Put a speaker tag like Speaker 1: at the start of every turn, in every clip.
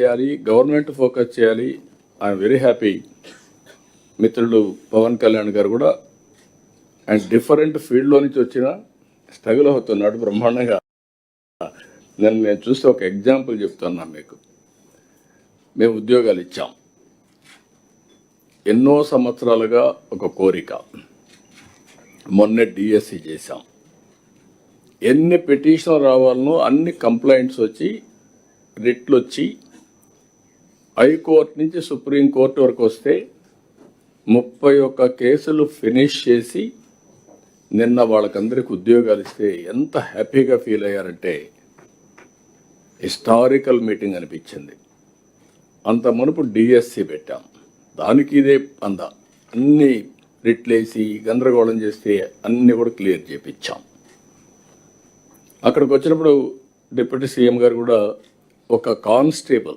Speaker 1: చేయాలి government focus చేయాలి. I'm very happy. మిత్రుడు పవన్ కళ్యాణ్ గారు కూడా అండ్ డిఫరెంట్ ఫీల్డ్లో నుంచి వచ్చిన స్ట్రగుల్ అవుతున్నాడు బ్రహ్మాండంగా. నేను నేను చూస్తే ఒక ఎగ్జాంపుల్ చెప్తున్నా మీకు. మేము ఉద్యోగాలు ఇచ్చాం. ఎన్నో సంవత్సరాలుగా ఒక కోరిక. మొన్న డిఎస్సి చేశాం. ఎన్ని పిటిషన్లు రావాలనో అన్ని కంప్లైంట్స్ వచ్చి రిట్లు వచ్చి హైకోర్టు నుంచి సుప్రీంకోర్టు వరకు వస్తే ముప్పై ఒక్క కేసులు ఫినిష్ చేసి నిన్న వాళ్ళకందరికి ఉద్యోగాలు ఇస్తే ఎంత హ్యాపీగా ఫీల్ అయ్యారంటే హిస్టారికల్ మీటింగ్ అనిపించింది. అంత మునుపు డిఎస్సి పెట్టాం. దానికి ఇదే అంద అన్ని రిట్లేసి గందరగోళం చేస్తే అన్నీ కూడా క్లియర్ చేపించాం. అక్కడికి వచ్చినప్పుడు డిప్యూటీ సీఎం గారు కూడా ఒక కానిస్టేబుల్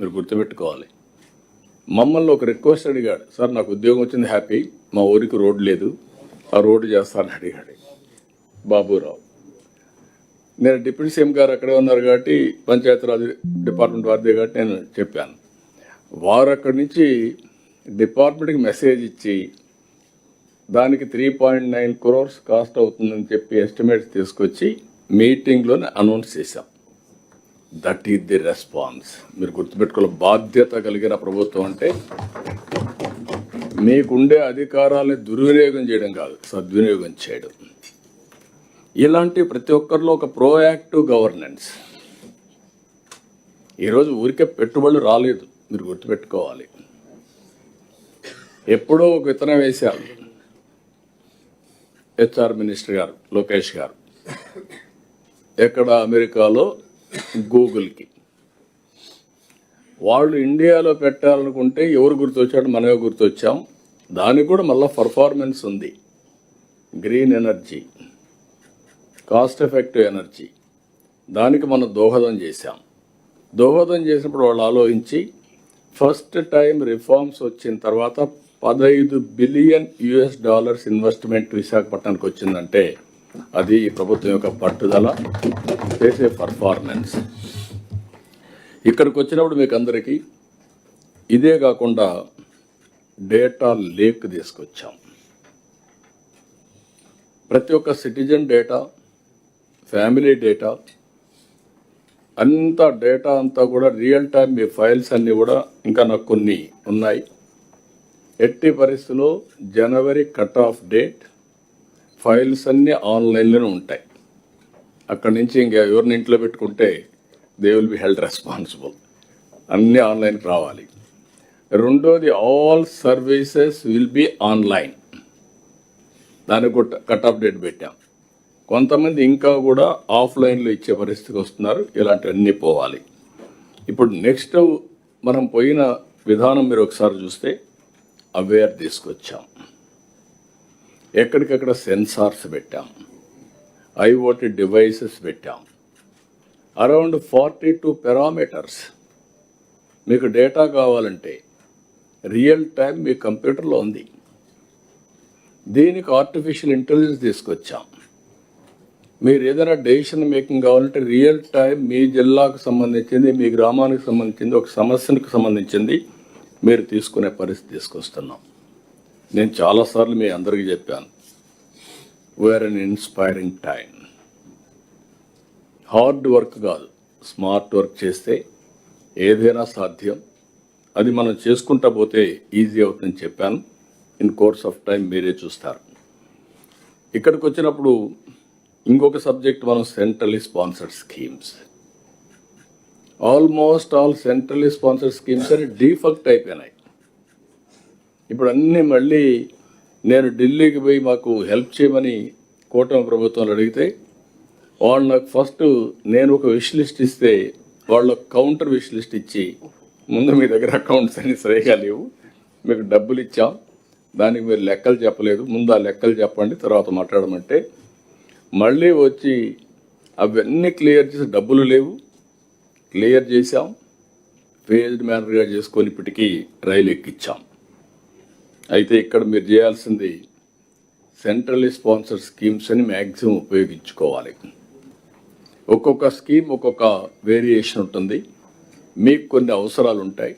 Speaker 1: మీరు గుర్తుపెట్టుకోవాలి. మమ్మల్ని ఒక రిక్వెస్ట్ అడిగాడు. సార్ నాకు ఉద్యోగం వచ్చింది హ్యాపీ. మా ఊరికి రోడ్డు లేదు. ఆ రోడ్డు చేస్తానని అడిగాడు. బాబురావు. నేను డిప్యూటీ సీఎం గారు అక్కడే ఉన్నారు కాబట్టి పంచాయతీరాజ్ డిపార్ట్మెంట్ వారిదే కాబట్టి నేను చెప్పాను. వారు అక్కడి నుంచి డిపార్ట్మెంట్కి మెసేజ్ ఇచ్చి దానికి three point nine crores cost అవుతుందని చెప్పి ఎస్టిమేట్స్ తీసుకొచ్చి మీటింగ్లోనే అనౌన్స్ చేశాం. దట్ ఈజ్ ది రెస్పాన్స్ మీరు గుర్తుపెట్టుకోవాలి బాధ్యత కలిగిన ప్రభుత్వం అంటే మీకుండే అధికారాలని దుర్వినియోగం చేయడం కాదు సద్వినియోగం చేయడం. ఇలాంటి ప్రతి ఒక్కరిలో ఒక ప్రోయాక్టివ్ గవర్నెన్స్ ఈరోజు ఊరికే పెట్టుబడులు రాలేదు మీరు గుర్తుపెట్టుకోవాలి. ఎప్పుడో ఒక విత్తనం వేశారు. హెచ్ఆర్ మినిస్టర్ గారు లోకేష్ గారు. ఎక్కడ అమెరికాలో గూగుల్కి. వాళ్ళు ఇండియాలో పెట్టాలనుకుంటే ఎవరు గుర్తొచ్చాడు మనమే గుర్తొచ్చాం. దానికి కూడా మళ్ళీ పర్ఫార్మెన్స్ ఉంది. Green energy cost effective energy. దానికి మనం దోహదం చేశాం. దోహదం చేసినప్పుడు వాళ్ళు ఆలోచించి ఫస్ట్ టైం రిఫార్మ్స్ వచ్చిన తర్వాత పదహైదు బిలియన్ యుఎస్ డాలర్స్ ఇన్వెస్ట్మెంట్ విశాఖపట్నానికి వచ్చిందంటే అది ఈ ప్రభుత్వం యొక్క పట్టుదల చేసే పర్ఫార్మెన్స్ ఇక్కడికి వచ్చినప్పుడు మీకు అందరికీ ఇదే కాకుండా డేటా లేక్ తీసుకొచ్చాం. ప్రతి ఒక్క సిటిజన్ డేటా ఫ్యామిలీ డేటా అంత డేటా అంతా కూడా రియల్ టైం మీ ఫైల్స్ అన్నీ కూడా ఇంకా నాకు కొన్ని ఉన్నాయి. ఎట్టి పరిస్థితుల్లో జనవరి కట్ ఆఫ్ డేట్ ఫైల్స్ అన్నీ ఆన్లైన్లోనే ఉంటాయి. అక్కడి నుంచి ఇంకా ఎవరిని ఇంట్లో పెట్టుకుంటే they will be held responsible అన్నీ ఆన్లైన్కి రావాలి. రెండోది all services will be online దానికి కూడా కట్ ఆఫ్ డేట్ పెట్టాం. కొంతమంది ఇంకా కూడా ఆఫ్లైన్లో ఇచ్చే పరిస్థితికి వస్తున్నారు. ఇలాంటివన్నీ పోవాలి. ఇప్పుడు నెక్స్ట్ మనం పోయిన విధానం మీరు ఒకసారి చూస్తే అవేర్ తీసుకొచ్చాం. ఎక్కడికక్కడ సెన్సార్స్ పెట్టాం. ఐఓటీ డివైసెస్ పెట్టాం. అరౌండ్ ఫార్టీ టూ పెరామీటర్స్ మీకు డేటా కావాలంటే రియల్ టైం మీ కంప్యూటర్లో ఉంది. దీనికి ఆర్టిఫిషియల్ ఇంటెలిజెన్స్ తీసుకొచ్చాం. మీరు ఏదైనా డెసిషన్ మేకింగ్ కావాలంటే రియల్ టైం మీ జిల్లాకు సంబంధించింది మీ గ్రామానికి సంబంధించింది ఒక సమస్యకు సంబంధించింది మీరు తీసుకునే పరిస్థితి తీసుకొస్తున్నాం. నేను చాలాసార్లు మీ అందరికీ చెప్పాను. We're an inspiring time hard work కాదు. స్మార్ట్ వర్క్ చేస్తే ఏదైనా సాధ్యం. అది మనం చేసుకుంటా పోతే ఈజీ అవుతుందని చెప్పాను. ఇన్ కోర్స్ ఆఫ్ టైం మీరే చూస్తారు. ఇక్కడికి వచ్చినప్పుడు ఇంకొక సబ్జెక్ట్ మనం centrally sponsored schemes almost all centrally sponsored schemes అని డీఫక్ట్ అయిపోయినాయి. ఇప్పుడు అన్నీ మళ్ళీ నేను ఢిల్లీకి పోయి మాకు హెల్ప్ చేయమని కూటమి ప్రభుత్వాలు అడిగితే వాళ్ళు నాకు ఫస్ట్ నేను ఒక విష్ లిస్ట్ ఇస్తే వాళ్ళు కౌంటర్ విష్ లిస్ట్ ఇచ్చి ముందు మీ దగ్గర అకౌంట్స్ అన్ని సరిగా లేవు మీకు డబ్బులు ఇచ్చాం దానికి మీరు లెక్కలు చెప్పలేదు ముందు ఆ లెక్కలు చెప్పండి తర్వాత మాట్లాడమంటే మళ్ళీ వచ్చి అవన్నీ క్లియర్ చేసి డబ్బులు లేవు క్లియర్ చేసాం ఫేజ్డ్ మేనర్గా చేసుకొని ఇప్పటికీ రైలు ఎక్కిచ్చాం. అయితే ఇక్కడ మీరు చేయాల్సింది సెంట్రల్ స్పాన్సర్ స్కీమ్స్ అని మ్యాక్సిమం ఉపయోగించుకోవాలి. ఒక్కొక్క స్కీమ్ ఒక్కొక్క వేరియేషన్ ఉంటుంది. మీకు కొన్ని అవసరాలు ఉంటాయి.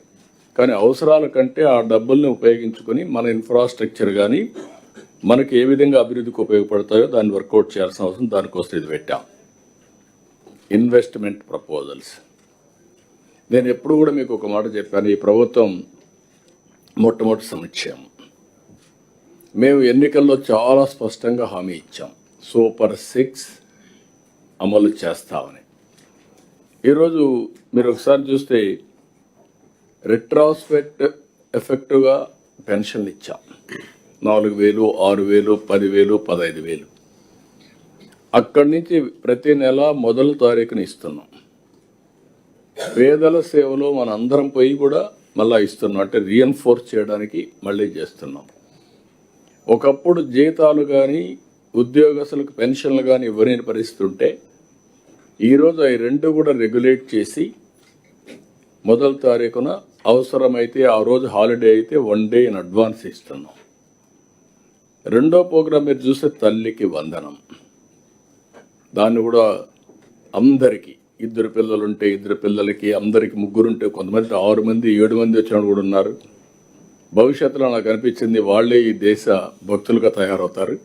Speaker 1: కానీ అవసరాల కంటే ఆ డబ్బుల్ని ఉపయోగించుకొని మన ఇన్ఫ్రాస్ట్రక్చర్ కానీ మనకి ఏ విధంగా అభివృద్ధికి ఉపయోగపడతాయో దాన్ని వర్కౌట్ చేయాల్సిన అవసరం దానికోసం ఇది పెట్టాం. Investment proposals. నేను ఎప్పుడు కూడా మీకు ఒక మాట చెప్పాను ఈ ప్రభుత్వం మొట్టమొదటి సంక్షేమం మేము ఎన్నికల్లో చాలా స్పష్టంగా హామీ ఇచ్చాం. సూపర్ సిక్స్ అమలు చేస్తామని. ఈరోజు మీరు ఒకసారి చూస్తే రిట్రాస్పెక్ట్ ఎఫెక్టివ్గా పెన్షన్లు ఇచ్చాం. నాలుగు వేలు ఆరు వేలు పదివేలు పదహైదు వేలు. అక్కడి నుంచి ప్రతి నెల మొదటి తారీఖున ఇస్తున్నాం. పేదల సేవలో మన అందరం పోయి కూడా మళ్ళీ ఇస్తున్నాం. అంటే రీఎన్ఫోర్స్ చేయడానికి మళ్ళీ చేస్తున్నాం. ఒకప్పుడు జీతాలు కానీ ఉద్యోగస్తులకు పెన్షన్లు కానీ ఇవ్వలేని పరిస్థితి ఉంటే ఈరోజు అవి రెండు కూడా రెగ్యులేట్ చేసి మొదటి తారీఖున అవసరమైతే ఆ రోజు హాలిడే అయితే వన్ డే ఇన్ అడ్వాన్స్ ఇస్తున్నాం. రెండో ప్రోగ్రాం మీరు చూస్తే తల్లికి వందనం. దాన్ని కూడా అందరికీ ఇద్దరు పిల్లలుంటే ఇద్దరు పిల్లలకి అందరికి ముగ్గురుంటే కొంతమంది ఆరు మంది ఏడు మంది వచ్చిన వాళ్ళు కూడా ఉన్నారు. భవిష్యత్తులో నాకు అనిపించింది వాళ్ళే ఈ దేశ భక్తులుగా తయారవుతారు.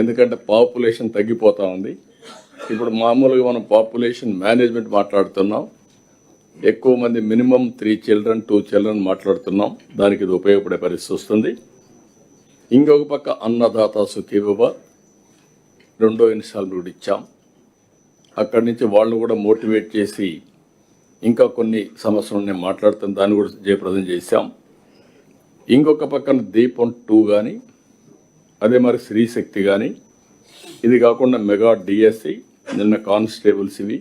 Speaker 1: ఎందుకంటే పాపులేషన్ తగ్గిపోతూ ఉంది. ఇప్పుడు మామూలుగా మనం పాపులేషన్ మేనేజ్మెంట్ మాట్లాడుతున్నాం. ఎక్కువ మంది minimum three children two children మాట్లాడుతున్నాం. దానికి ఇది ఉపయోగపడే పరిస్థితి వస్తుంది. ఇంకొక పక్క అన్నదాత సుఖీభవ. రెండో ఇన్స్టాల్మెంట్ కూడా ఇచ్చాం. అక్కడి నుంచి వాళ్ళు కూడా మోటివేట్ చేసి ఇంకా కొన్ని సమస్యలు నేను మాట్లాడుతాను దాన్ని కూడా జయప్రదం చేశాం. ఇంకొక పక్కన దీపం టూ కానీ అదే మరి శ్రీశక్తి కానీ ఇది కాకుండా మెగా డిఎస్సి నిన్న కానిస్టేబుల్స్ ఇవి.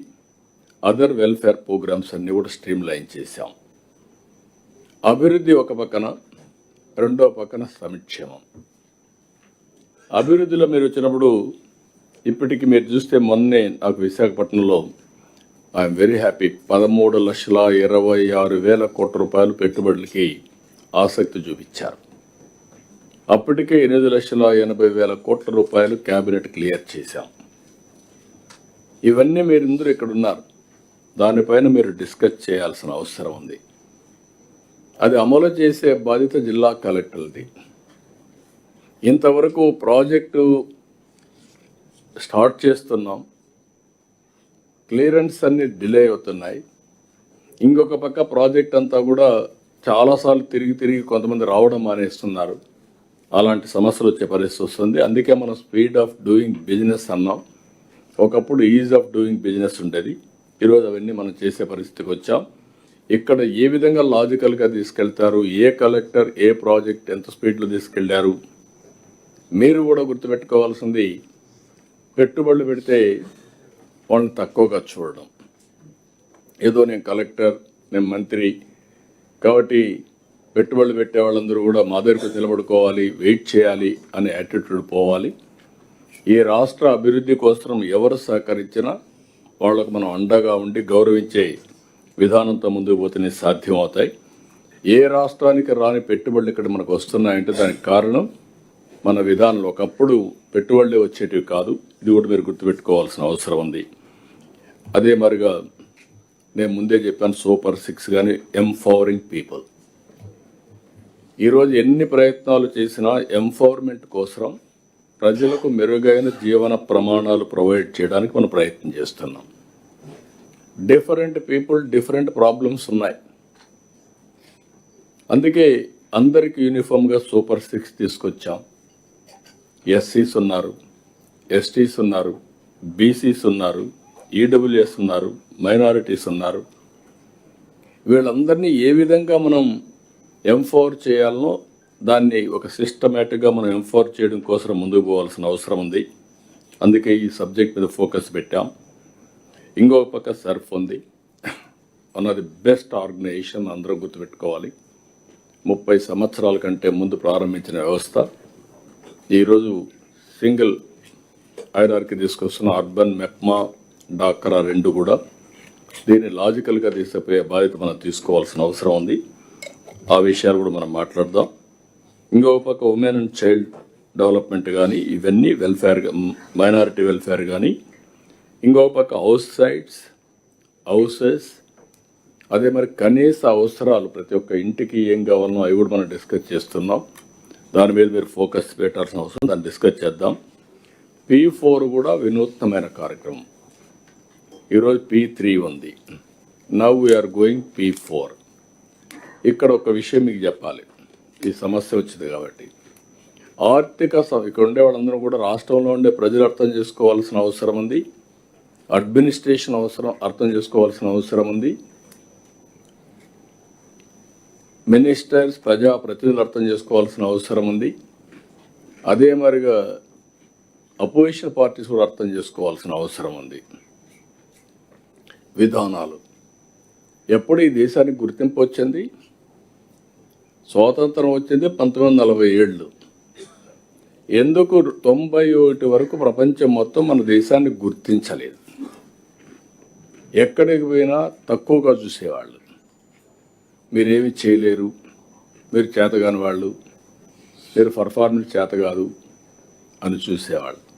Speaker 1: అదర్ వెల్ఫేర్ ప్రోగ్రామ్స్ అన్నీ కూడా స్ట్రీమ్ లైన్ చేశాం. అభివృద్ధి ఒక పక్కన రెండో పక్కన సంక్షేమం. అభివృద్ధిలో మీరు వచ్చినప్పుడు ఇప్పటికి మీరు చూస్తే మొన్నే నాకు విశాఖపట్నంలో ఐఎమ్ వెరీ హ్యాపీ. పదమూడు లక్షల ఇరవై ఆరు వేల కోట్ల రూపాయలు పెట్టుబడులకి ఆసక్తి చూపించారు. అప్పటికే ఎనిమిది లక్షల ఎనభై వేల కోట్ల రూపాయలు క్యాబినెట్ క్లియర్ చేశాం. ఇవన్నీ మీరు ఇందరూ ఇక్కడ ఉన్నారు దానిపైన మీరు డిస్కస్ చేయాల్సిన అవసరం ఉంది. అది అమలు చేసే బాధ్యత జిల్లా కలెక్టర్ది ఇంతవరకు ప్రాజెక్టు స్టార్ట్ చేస్తున్నాం. క్లియరెన్స్ అన్నీ డిలే అవుతున్నాయి. ఇంకొక పక్క ప్రాజెక్ట్ అంతా కూడా చాలాసార్లు తిరిగి తిరిగి కొంతమంది రావడం మానేస్తున్నారు. అలాంటి సమస్యలు వచ్చే పరిస్థితి వస్తుంది. అందుకే మనం స్పీడ్ ఆఫ్ డూయింగ్ బిజినెస్ అన్నాం. ఒకప్పుడు ఈజ్ ఆఫ్ డూయింగ్ బిజినెస్ ఉండేది. ఈరోజు అవన్నీ మనం చేసే పరిస్థితికి వచ్చాం. ఇక్కడ ఏ విధంగా లాజికల్గా తీసుకెళ్తారు? ఏ కలెక్టర్ ఏ ప్రాజెక్ట్ ఎంత స్పీడ్లో తీసుకెళ్ళారు? మీరు కూడా గుర్తుపెట్టుకోవాల్సింది పెట్టుబడులు పెడితే వాళ్ళని తక్కువగా చూడడం. ఏదో నేను కలెక్టర్ నేను మంత్రి కాబట్టి పెట్టుబడులు పెట్టే వాళ్ళందరూ కూడా మా దగ్గరకు నిలబడుకోవాలి వెయిట్ చేయాలి అనే యాటిట్యూడ్ పోవాలి. ఈ రాష్ట్ర అభివృద్ధి కోసం ఎవరు సహకరించినా వాళ్ళకు మనం అండగా ఉండి గౌరవించే విధానంతో ముందుకు పోతేనే సాధ్యం అవుతాయి ఏ రాష్ట్రానికి రాని పెట్టుబడులు ఇక్కడ మనకు వస్తున్నాయంటే దానికి కారణం మన విధానంలో ఒకప్పుడు పెట్టుబడులే వచ్చేటివి కాదు. ఇది కూడా మీరు గుర్తుపెట్టుకోవాల్సిన అవసరం ఉంది. అదే మరిగా నేను ముందే చెప్పాను సూపర్ సిక్స్ కానీ ఎంపవరింగ్ పీపుల్ ఈరోజు ఎన్ని ప్రయత్నాలు చేసినా ఎంపవర్మెంట్ కోసం ప్రజలకు మెరుగైన జీవన ప్రమాణాలు ప్రొవైడ్ చేయడానికి మనం ప్రయత్నం చేస్తున్నాం. డిఫరెంట్ పీపుల్ డిఫరెంట్ ప్రాబ్లమ్స్ ఉన్నాయి. అందుకే అందరికీ యూనిఫామ్గా సూపర్ సిక్స్ తీసుకొచ్చాం. ఎస్సీస్ ఉన్నారు ఎస్టీస్ ఉన్నారు బీసీస్ ఉన్నారు ఈడబ్ల్యూఎస్ ఉన్నారు మైనారిటీస్ ఉన్నారు. వీళ్ళందరినీ ఏ విధంగా మనం ఎంఫోర్ చేయాలనో దాన్ని ఒక సిస్టమేటిక్గా మనం ఎంఫోర్ చేయడం కోసం ముందుకు పోవాల్సిన అవసరం ఉంది. అందుకే ఈ సబ్జెక్ట్ మీద ఫోకస్ పెట్టాం. ఇంకొక పక్క సర్ఫ్ ఉంది. One of the best organisation అందరూ గుర్తుపెట్టుకోవాలి. ముప్పై సంవత్సరాల కంటే ముందు ప్రారంభించిన వ్యవస్థ. ఈరోజు సింగిల్ ఐడార్కి తీసుకొస్తున్న అర్బన్ మెప్మా డాక్రా రెండు కూడా. దీన్ని లాజికల్గా తీసుకుపోయే బాధ్యత మనం తీసుకోవాల్సిన అవసరం ఉంది. ఆ విషయాలు కూడా మనం మాట్లాడదాం. ఇంకొక పక్క ఉమెన్ అండ్ చైల్డ్ డెవలప్మెంట్ కానీ ఇవన్నీ వెల్ఫేర్ మైనారిటీ వెల్ఫేర్ కానీ ఇంకొక పక్క హౌస్ సైట్స్ హౌసెస్. అదే మరి కనీస అవసరాలు ప్రతి ఒక్క ఇంటికి ఏం కావాలనో అవి కూడా మనం డిస్కస్ చేస్తున్నాం. దాని మీద మీరు ఫోకస్ పెట్టాల్సిన అవసరం దాన్ని డిస్కస్ చేద్దాం. పీ ఫోర్ కూడా వినూత్నమైన కార్యక్రమం. ఈరోజు పీ త్రీ ఉంది. Now we are going P four ఇక్కడ ఒక విషయం మీకు చెప్పాలి. ఈ సమస్య వచ్చింది కాబట్టి. ఆర్థిక స- ఇక్కడ ఉండే వాళ్ళందరూ కూడా రాష్ట్రంలో ఉండే ప్రజలు అర్థం చేసుకోవాల్సిన అవసరం ఉంది. అడ్మినిస్ట్రేషన్ అవసరం అర్థం చేసుకోవాల్సిన అవసరం ఉంది. మినిస్టర్స్ ప్రజాప్రతినిధులు అర్థం చేసుకోవాల్సిన అవసరం ఉంది. అదే మరిగా అపోజిషన్ పార్టీస్ కూడా అర్థం చేసుకోవాల్సిన అవసరం ఉంది. విధానాలు. ఎప్పుడు ఈ దేశానికి గుర్తింపు వచ్చింది? స్వాతంత్రం వచ్చింది పంతొమ్మిది వందల నలభై ఏళ్ళు. ఎందుకు తొంభై ఒకటి వరకు ప్రపంచం మొత్తం మన దేశాన్ని గుర్తించలేదు? ఎక్కడికి పోయినా తక్కువగా చూసేవాళ్ళు. మీరేమి చేయలేరు. మీరు చేతగాని వాళ్ళు. మీరు పర్ఫార్మెన్స్ చేత కాదు అని చూసేవాళ్ళు.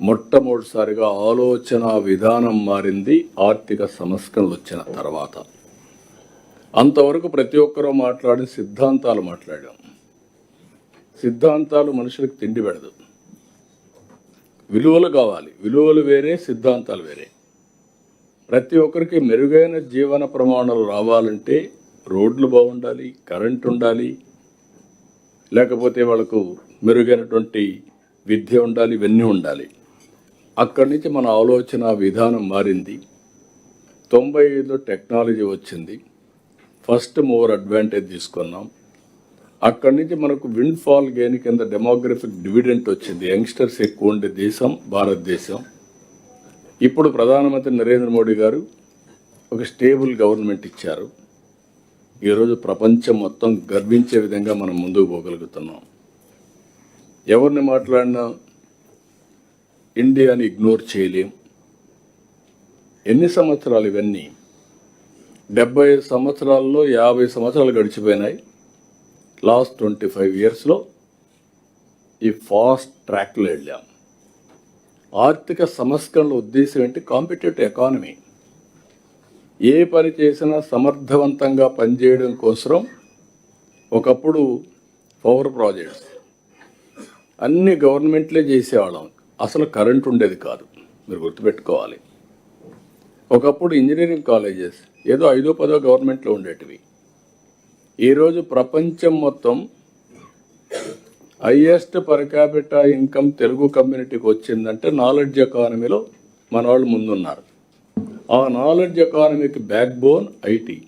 Speaker 1: మొట్టమొదటిసారిగా ఆలోచన విధానం మారింది ఆర్థిక సంస్కరణలు వచ్చిన తర్వాత. అంతవరకు ప్రతి ఒక్కరూ మాట్లాడి సిద్ధాంతాలు మాట్లాడాం. సిద్ధాంతాలు మనుషులకు తిండి పెడదు. విలువలు కావాలి. విలువలు వేరే సిద్ధాంతాలు వేరే. ప్రతి ఒక్కరికి మెరుగైన జీవన ప్రమాణాలు రావాలంటే రోడ్లు బాగుండాలి కరెంట్ ఉండాలి లేకపోతే వాళ్ళకు మెరుగైనటువంటి విద్య ఉండాలి ఇవన్నీ ఉండాలి. అక్కడి నుంచి మన ఆలోచన విధానం మారింది. తొంభై ఐదులో టెక్నాలజీ వచ్చింది. ఫస్ట్ మూవర్ అడ్వాంటేజ్ తీసుకున్నాం. అక్కడి నుంచి మనకు విండ్ ఫాల్ గెయిన్ కింద డెమోగ్రఫిక్ డివిడెంట్ వచ్చింది. యంగ్స్టర్స్ ఎక్కువ ఉండే దేశం భారతదేశం. ఇప్పుడు ప్రధానమంత్రి నరేంద్ర మోడీ గారు ఒక స్టేబుల్ గవర్నమెంట్ ఇచ్చారు. ఈరోజు ప్రపంచం మొత్తం గర్వించే విధంగా మనం ముందుకు పోగలుగుతున్నాం. ఎవరిని మాట్లాడినా ఇండియాని ఇగ్నోర్ చేయలేం. ఎన్ని సంవత్సరాలు ఇవన్నీ? డెబ్బై సంవత్సరాల్లో యాభై సంవత్సరాలు గడిచిపోయినాయి. లాస్ట్ ట్వంటీ ఫైవ్ ఇయర్స్లో ఈ ఫాస్ట్ ట్రాక్లో వెళ్ళాం. ఆర్థిక సంస్కరణల ఉద్దేశం ఏంటి? Competitive economy. ఏ పని చేసినా సమర్థవంతంగా పనిచేయడం కోసం ఒకప్పుడు పవర్ ప్రాజెక్ట్స్. అన్ని గవర్నమెంట్లే చేసేవాళ్ళం. అసలు కరెంట్ ఉండేది కాదు. మీరు గుర్తుపెట్టుకోవాలి. ఒకప్పుడు ఇంజనీరింగ్ కాలేజెస్ ఏదో ఐదో పదో గవర్నమెంట్లో ఉండేటివి. ఈరోజు ప్రపంచం మొత్తం highest per capita income Telugu కమ్యూనిటీకి వచ్చిందంటే నాలెడ్జ్ ఎకానమీలో మన వాళ్ళు ముందున్నారు. ఆ నాలెడ్జ్ ఎకానమీకి బ్యాక్ బోన్ ఐటీ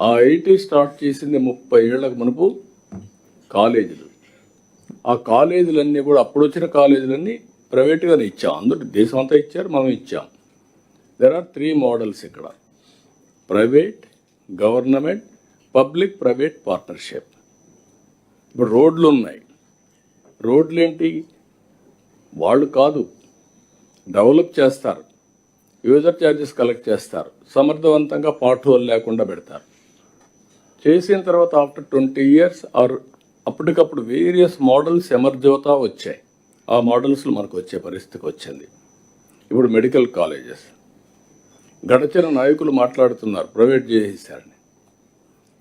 Speaker 1: ఆ ఐటీ స్టార్ట్ చేసింది ముప్పై ఏళ్ళకు మునుపు కాలేజీలు. ఆ కాలేజీలన్నీ కూడా అప్పుడు వచ్చిన కాలేజీలన్నీ ప్రైవేట్గానే ఇచ్చాం. అందరూ దేశం అంతా ఇచ్చారు మనం ఇచ్చాం. దెర్ ఆర్ త్రీ మోడల్స్ ఇక్కడ. Private government public private partnership ఇప్పుడు రోడ్లు ఉన్నాయి. రోడ్లు ఏంటి? వాళ్ళు కాదు. డెవలప్ చేస్తారు. యూజర్ ఛార్జెస్ కలెక్ట్ చేస్తారు. సమర్థవంతంగా పాట్ హోల్ లేకుండా పెడతారు. చేసిన తర్వాత ఆఫ్టర్ ట్వంటీ ఇయర్స్ ఆర్ అప్పటికప్పుడు వేరియస్ మోడల్స్ ఎమర్జ్ అవుతా వచ్చాయి. ఆ మోడల్స్లో మనకు వచ్చే పరిస్థితికి వచ్చింది. ఇప్పుడు మెడికల్ కాలేజెస్. గడచిన నాయకులు మాట్లాడుతున్నారు ప్రైవేట్ చేసేసారని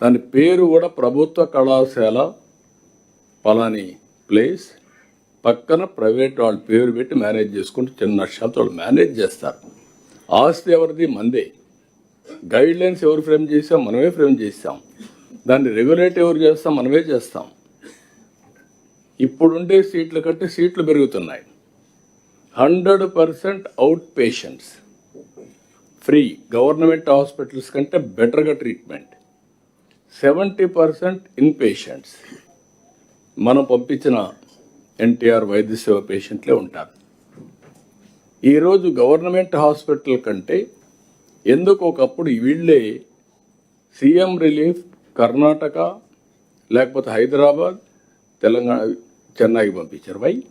Speaker 1: దాని పేరు కూడా ప్రభుత్వ కళాశాల పలాని ప్లేస్. పక్కన ప్రైవేట్ వాళ్ళ పేరు పెట్టి మేనేజ్ చేసుకుంటూ చిన్న నష్టాలతో వాళ్ళు మేనేజ్ చేస్తారు. ఆస్తి ఎవరిది? మందే. గైడ్ లైన్స్ ఎవరు ఫ్రేమ్ చేసాం? మనమే ఫ్రేమ్ చేస్తాం దాన్ని రెగ్యులేట్ ఎవరు చేస్తాం? మనమే చేస్తాం. ఇప్పుడుండే సీట్ల కంటే సీట్లు పెరుగుతున్నాయి. Hundred percent out patients. Free government hospitals కంటే బెటర్గా treatment. Seventy percent in patients. మనం పంపించిన ఎన్టీఆర్ వైద్య సేవ పేషెంట్లే ఉంటారు. ఈరోజు గవర్నమెంట్ హాస్పిటల్ కంటే ఎందుకు ఒకప్పుడు వీళ్ళే సీఎం రిలీఫ్ కర్ణాటక లేకపోతే హైదరాబాద్ తెలంగాణ చెన్నైకి పంపించారు. వై?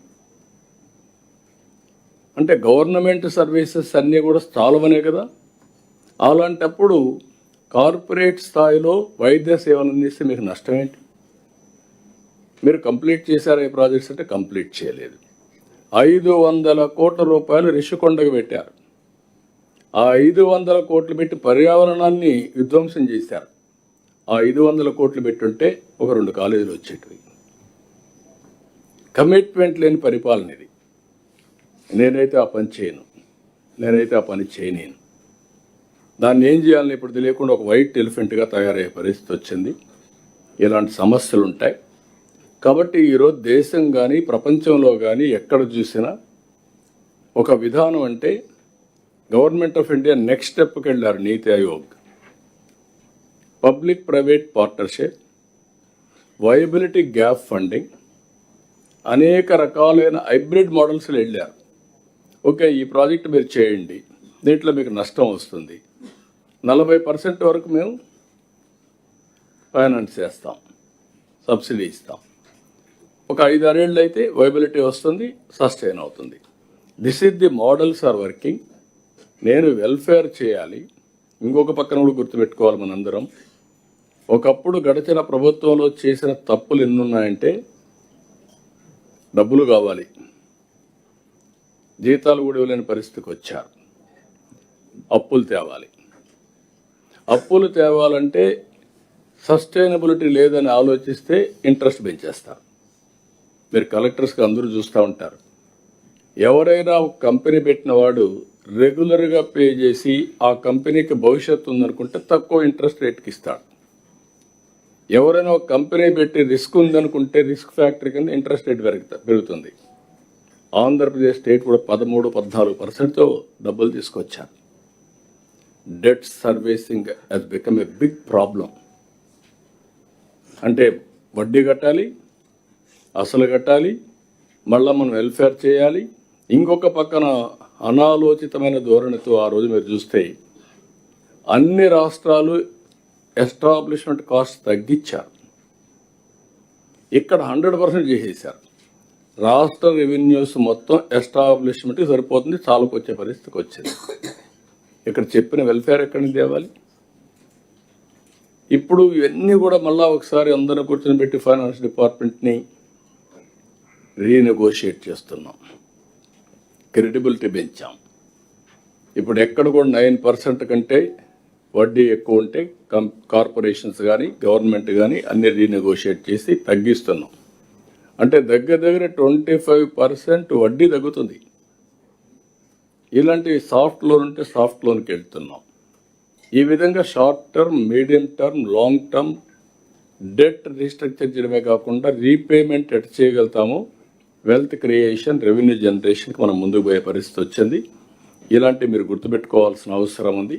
Speaker 1: అంటే గవర్నమెంట్ సర్వీసెస్ అన్నీ కూడా స్థాలమనే కదా? అలాంటప్పుడు కార్పొరేట్ స్థాయిలో వైద్య సేవలు అందిస్తే మీకు నష్టం ఏంటి మీరు కంప్లీట్ చేశారు ఈ ప్రాజెక్ట్స్ అంటే కంప్లీట్ చేయలేదు. ఐదు వందల కోట్ల రూపాయలు రిషికొండకు పెట్టారు. ఆ ఐదు వందల కోట్లు పెట్టి పర్యావరణాన్ని విధ్వంసం చేశారు. ఆ ఐదు వందల కోట్లు పెట్టుంటే ఒక రెండు కాలేజీలు వచ్చేటివి. కమిట్మెంట్ లేని పరిపాలన ఇది. నేనైతే ఆ పని చేయను. నేనైతే ఆ పని చేయలేను దాన్ని ఏం చేయాలని ఇప్పుడు తెలియకుండా ఒక వైట్ ఎలిఫెంట్గా తయారయ్యే పరిస్థితి వచ్చింది. ఇలాంటి సమస్యలు ఉంటాయి. కాబట్టి ఈరోజు దేశం కానీ ప్రపంచంలో కానీ ఎక్కడ చూసినా ఒక విధానం అంటే గవర్నమెంట్ ఆఫ్ ఇండియా నెక్స్ట్ స్టెప్కి వెళ్ళారు Niti Aayog. Public private partnership viability gap funding అనేక రకాలైన హైబ్రిడ్ మోడల్స్లో వెళ్ళారు. ఓకే ఈ ప్రాజెక్ట్ మీరు చేయండి. దీంట్లో మీకు నష్టం వస్తుంది. నలభై పర్సెంట్ వరకు మేము ఫైనాన్స్ చేస్తాం. సబ్సిడీ ఇస్తాం. ఒక ఐదు ఆరేళ్ళు అయితే వైబిలిటీ వస్తుంది సస్టైన్ అవుతుంది. This is the models are working నేను వెల్ఫేర్ చేయాలి. ఇంకొక పక్కన కూడా గుర్తుపెట్టుకోవాలి మనందరం. ఒకప్పుడు గడిచిన ప్రభుత్వంలో చేసిన తప్పులు ఎన్ని ఉన్నాయంటే డబ్బులు కావాలి. జీతాలు కూడా ఇవ్వలేని పరిస్థితికి వచ్చారు. అప్పులు తేవాలి. అప్పులు తేవాలంటే సస్టైనబిలిటీ లేదని ఆలోచిస్తే ఇంట్రెస్ట్ పెంచేస్తారు. మీరు కలెక్టర్స్కి అందరూ చూస్తూ ఉంటారు. ఎవరైనా ఒక కంపెనీ పెట్టిన వాడు రెగ్యులర్గా పే చేసి ఆ కంపెనీకి భవిష్యత్తు ఉందనుకుంటే తక్కువ ఇంట్రెస్ట్ రేట్కి ఇస్తాడు. ఎవరైనా ఒక కంపెనీ పెట్టి రిస్క్ ఉందనుకుంటే రిస్క్ ఫ్యాక్టరీ కింద ఇంట్రెస్ట్ రేట్ పెరుగుతా పెరుగుతుంది. ఆంధ్రప్రదేశ్ స్టేట్ కూడా పదమూడు పద్నాలుగు పర్సెంట్తో డబ్బులు తీసుకొచ్చారు. Debt servicing has become a big problem అంటే వడ్డీ కట్టాలి అసలు కట్టాలి మళ్ళా మనం వెల్ఫేర్ చేయాలి. ఇంకొక పక్కన అనాలోచితమైన ధోరణితో ఆ రోజు మీరు చూస్తే అన్ని రాష్ట్రాలు ఎస్టాబ్లిష్మెంట్ కాస్ట్ తగ్గించారు. ఇక్కడ హండ్రెడ్ పర్సెంట్ చేసేసారు రాష్ట్ర రెవెన్యూస్ మొత్తం ఎస్టాబ్లిష్మెంట్కి సరిపోతుంది చాలుకు వచ్చే పరిస్థితికి వచ్చింది. ఇక్కడ చెప్పిన వెల్ఫేర్ ఎక్కడి నుంచి తేవాలి? ఇప్పుడు ఇవన్నీ కూడా మళ్ళీ ఒకసారి అందరూ కూర్చొని పెట్టి ఫైనాన్స్ డిపార్ట్మెంట్ని రీనెగోషియేట్ చేస్తున్నాం. క్రెడిబిలిటీ పెంచాం. ఇప్పుడు ఎక్కడ కూడా నైన్ పర్సెంట్ కంటే వడ్డీ ఎక్కువ ఉంటే కం కార్పొరేషన్స్ కానీ గవర్నమెంట్ కానీ అన్ని రీనెగోషియేట్ చేసి తగ్గిస్తున్నాం. అంటే దగ్గర దగ్గర ట్వంటీ ఫైవ్ పర్సెంట్ వడ్డీ తగ్గుతుంది. ఇలాంటి సాఫ్ట్ లోన్ ఉంటే సాఫ్ట్ లోన్కి వెళ్తున్నాం. ఈ విధంగా short term medium term long term debt restructure చేయడమే కాకుండా రీపేమెంట్ ఎట్ చేయగలుగుతాము. వెల్త్ క్రియేషన్ రెవెన్యూ జనరేషన్కి మనం ముందుకు పోయే పరిస్థితి వచ్చింది. ఇలాంటి మీరు గుర్తుపెట్టుకోవాల్సిన అవసరం ఉంది.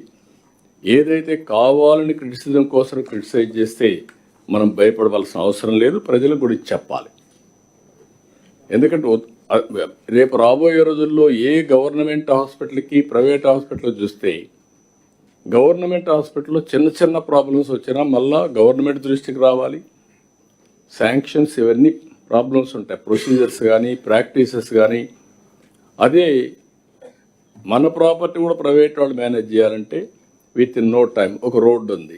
Speaker 1: ఏదైతే కావాలని క్రిటిసిజం కోసం క్రిటిసైజ్ చేస్తే మనం భయపడవలసిన అవసరం లేదు ప్రజలకు కూడా చెప్పాలి. ఎందుకంటే రేపు రాబోయే రోజుల్లో ఏ గవర్నమెంట్ హాస్పిటల్కి ప్రైవేట్ హాస్పిటల్ చూస్తే గవర్నమెంట్ హాస్పిటల్లో చిన్న చిన్న ప్రాబ్లమ్స్ వచ్చినా మళ్ళా గవర్నమెంట్ దృష్టికి రావాలి. శాంక్షన్స్ ఇవన్నీ ప్రాబ్లమ్స్ ఉంటాయి. ప్రొసీజర్స్ కానీ ప్రాక్టీసెస్ కానీ. అదే మన ప్రాపర్టీ కూడా ప్రైవేట్ వాళ్ళు మేనేజ్ చేయాలంటే విత్ ఇన్ నో టైం ఒక రోడ్డు ఉంది